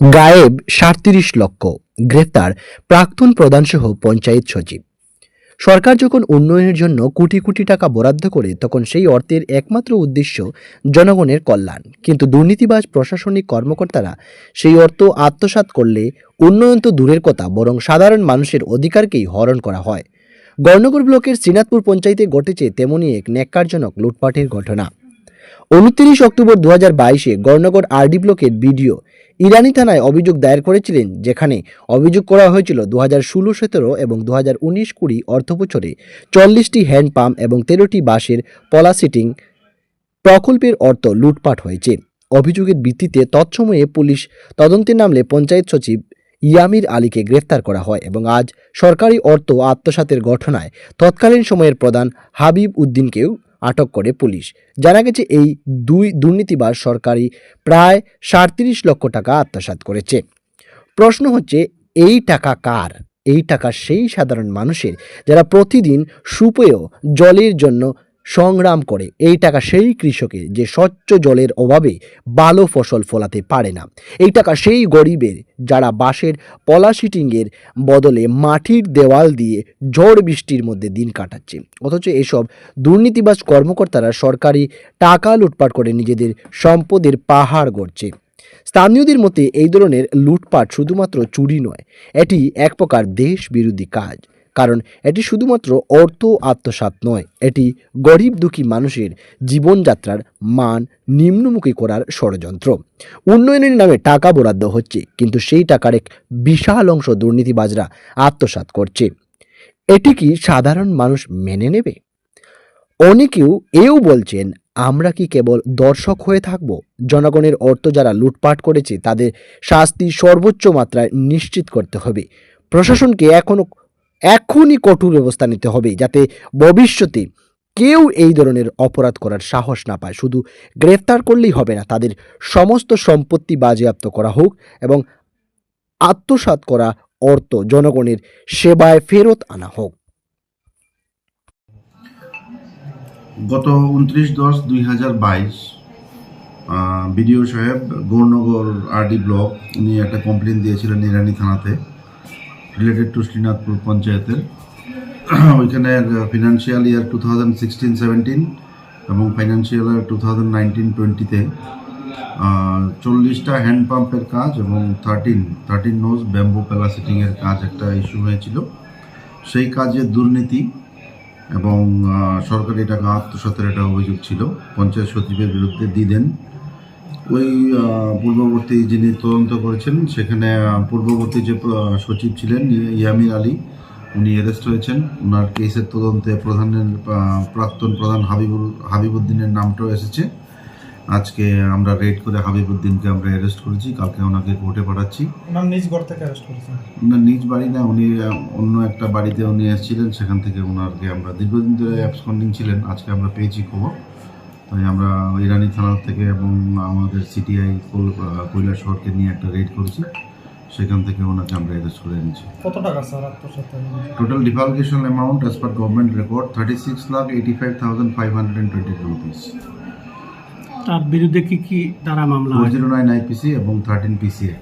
গায়েব সাঁত্রিশ লক্ষ। গ্রেফতার প্রাক্তন প্রধানসহ পঞ্চায়েত সচিব। সরকার যখন উন্নয়নের জন্য কোটি কোটি টাকা বরাদ্দ করে, তখন সেই অর্থের একমাত্র উদ্দেশ্য জনগণের কল্যাণ। কিন্তু দুর্নীতিবাজ প্রশাসনিক কর্মকর্তারা সেই অর্থ আত্মসাৎ করলে উন্নয়ন তো দূরের কথা, বরং সাধারণ মানুষের অধিকারকেই হরণ করা হয়। গর্ণগর ব্লকের শ্রীনাথপুর পঞ্চায়েতে ঘটেছে তেমনই এক ন্যাক্কারজনক লুটপাটের ঘটনা। উনত্রিশ অক্টোবর দু হাজার বাইশে গর্ণগর আরডি ব্লকের বিডিও ইরানি থানায় অভিযোগ দায়ের করেছিলেন, যেখানে অভিযোগ করা হয়েছিল দু হাজার ষোলো, সতেরো এবং দু হাজার উনিশ কুড়ি অর্থবছরে চল্লিশটি হ্যান্ডপাম্প এবং তেরোটি বাসের পলা সিটিং প্রকল্পের অর্থ লুটপাট হয়েছে। অভিযোগের ভিত্তিতে তৎসময়ে পুলিশ তদন্তে নামলে পঞ্চায়েত সচিব ইয়ামির আলীকে গ্রেফতার করা হয় এবং আজ সরকারি অর্থ আত্মসাতের ঘটনায় তৎকালীন সময়ের প্রধান হাবিব উদ্দিনকেও আটক করে পুলিশ। জানা গেছে, এই দুই দুর্নীতিবাজ সরকারি প্রায় সাঁত্রিশ লক্ষ টাকা আত্মসাত করেছে। প্রশ্ন হচ্ছে, এই টাকা কার? এই টাকা সেই সাধারণ মানুষের, যারা প্রতিদিন সুপেয় জলের জন্য সংগ্রাম করে। এই টাকা সেই কৃষকের যে স্বচ্ছ জলের অভাবে ভালো ফসল ফলাতে পারে না। এই টাকা সেই গরিবের যারা বাঁশের পলাশিটিংয়ের বদলে মাটির দেওয়াল দিয়ে ঝড় বৃষ্টির মধ্যে দিন কাটাচ্ছে। অথচ এসব দুর্নীতিবাজ কর্মকর্তারা সরকারি টাকা লুটপাট করে নিজেদের সম্পদের পাহাড় গড়ছে। স্থানীয়দের মতে এই ধরনের লুটপাট শুধুমাত্র চুরি নয়, এটি এক প্রকার দেশ বিরোধী কাজ। কারণ এটি শুধুমাত্র অর্থ আত্মসাৎ নয়, এটি গরিব দুঃখী মানুষের জীবনযাত্রার মান নিম্নমুখী করার ষড়যন্ত্র। উন্নয়নের নামে টাকা বরাদ্দ হচ্ছে, কিন্তু সেই টাকার এক বিশাল অংশ দুর্নীতিবাজরা আত্মসাৎ করছে। এটি কি সাধারণ মানুষ মেনে নেবে? অনেকেও এও বলছেন, আমরা কি কেবল দর্শক হয়ে থাকব? জনগণের অর্থ যারা লুটপাট করেছে, তাদের শাস্তি সর্বোচ্চ মাত্রায় নিশ্চিত করতে হবে। প্রশাসনকে এখনও এখনই কঠোর ব্যবস্থা নিতে হবে যাতে ভবিষ্যতে কেউ এই ধরনের অপরাধ করার সাহস না পায়। শুধু গ্রেফতার করলেই হবে না, তাদের সমস্ত সম্পত্তি বাজেয়াপ্ত করা হোক এবং আত্মসাৎ করা অর্থ জনগণের সেবায় ফেরত আনা হোক। গত উনত্রিশ দশ দুই হাজার বাইশ বিডিও সাহেব, গৌরনগর আরডি ব্লক, উনি একটা কমপ্লেন দিয়েছিলেন ইরানি থানাতে। রিলেটেড টু শ্রীনাথপুর পঞ্চায়েতের ওইখানে financial year two thousand sixteen seventeen এবং financial year two thousand nineteen টোয়েন্টিতে চল্লিশটা হ্যান্ড পাম্পের কাজ এবং থার্টিন থার্টিন নোজ ব্যাম্বু প্যালাসিটিংয়ের কাজ একটা ইস্যু হয়েছিল। সেই কাজে দুর্নীতি এবং সরকারি টাকা আত্মসাতের একটা অভিযোগ ছিল। পঞ্চায়েত সচিবের বিরুদ্ধে দিদেন ওই পূর্ববর্তী যিনি তদন্ত করেছেন সেখানে পূর্ববর্তী যে সচিব ছিলেন ইয়ামির আলী উনি অ্যারেস্ট হয়েছেন। ওনার কেসের তদন্তে প্রধানের প্রাক্তন প্রধান হাবিবুল হাবিবুদ্দিনের নামটাও এসেছে। আজকে আমরা রেড করে হাবিবুদ্দিনকে আমরা অ্যারেস্ট করেছি। কালকে ওনাকে কোর্টে পাঠাচ্ছি। ওনার নিজ ঘর থেকে অ্যারেস্ট করেছেন? ওনার নিজ বাড়ি না উনি অন্য একটা বাড়িতে উনি এসেছিলেন। সেখান থেকে ওনারকে আমরা দীর্ঘদিন ধরে অ্যাবসকন্ডিং ছিলেন। আজকে আমরা পেয়েছি খবর। তাই আমরা ইরানি থানা থেকে এবং আমাদের সিটিআই শহরকে নিয়ে একটা রেড করেছি। সেখান থেকে ওনাকে আমরা অ্যারেস্ট করে এনেছি। কত টাকা sir total defalcation amount as per government record thirty six lakh eighty five thousand five hundred and twenty rupees তার বিরুদ্ধে কি কি তারা মামলা ফোর জিরো নাইন আইপিসি এবং থার্টিন পিসিএ